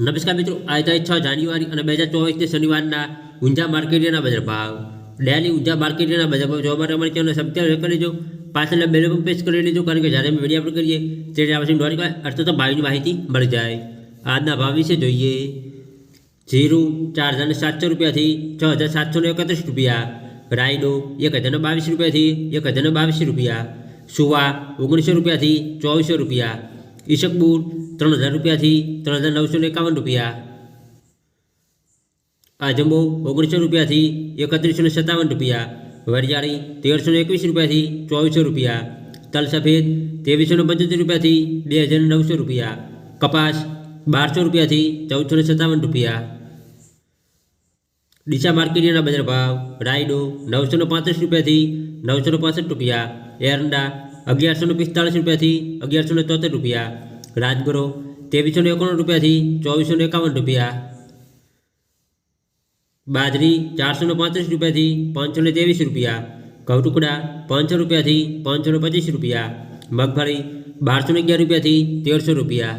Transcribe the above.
નવસકા મિત્રો આઈ તા 6 જાન્યુઆરી અને 2024 ને શનિવારના ઊંજા માર્કેટિયાના બજાર ભાવ ડેલી ઊંજા માર્કેટિયાના બજાર ભાવ જોવા માટે રમી ટીઓને સબ્સ્ક્રાઇબ કરી લેજો પાછલા બે વીડિયો પણ જોઈ લેજો કારણ કે જ્યારે અમે વિડીયો અપલોડ કરીએ ત્યારે આપшим ડોરકો અર્થાત તો બાયની માહિતી મળી જાય આજના ભાવ વિશે જોઈએ જીરૂ 4700 રૂપિયા થી 6731 રૂપિયા રાઈડો 1022 રૂપિયા થી 1022 રૂપિયા સુવા 1900 રૂપિયા થી 2400 રૂપિયા ઈશકબુર્ तरह हज़ार रुपया थी तरह हज़ार नौ सौ एकावन रुपया आ जम्बो ओगन सौ रुपया थी एकत्र सौ सत्तावन रुपया वरियाड़ी तेर सौ एक रुपया थी चौबीस सौ रुपया तल सफेद तेवीस सौ पचहत्तर रुपया थी बे हज़ार नौ सौ रुपया कपास बार सौ रुपया थी चौदह सौ सत्तावन रुपया डीसा मार्केट बजार भाव रायडो नौ सौ पैंतीस रुपया थी नौ सौ पांसठ रुपया एरंडा सौ पिस्तालीस रुपया थी अगियारो तोतेर रुपया રાજ કરો ત્રેવીસો ને એકાણું રૂપિયાથી ચોવીસો ને એકાવન રૂપિયા બાજરી ચારસો ને પાંત્રીસ રૂપિયાથી પાંચસો ને ત્રેવીસ રૂપિયા ઘઉટુકડા પાંચસો રૂપિયાથી પાંચસો ને પચીસ રૂપિયા મગફળી બારસો ને અગિયાર રૂપિયાથી તેરસો રૂપિયા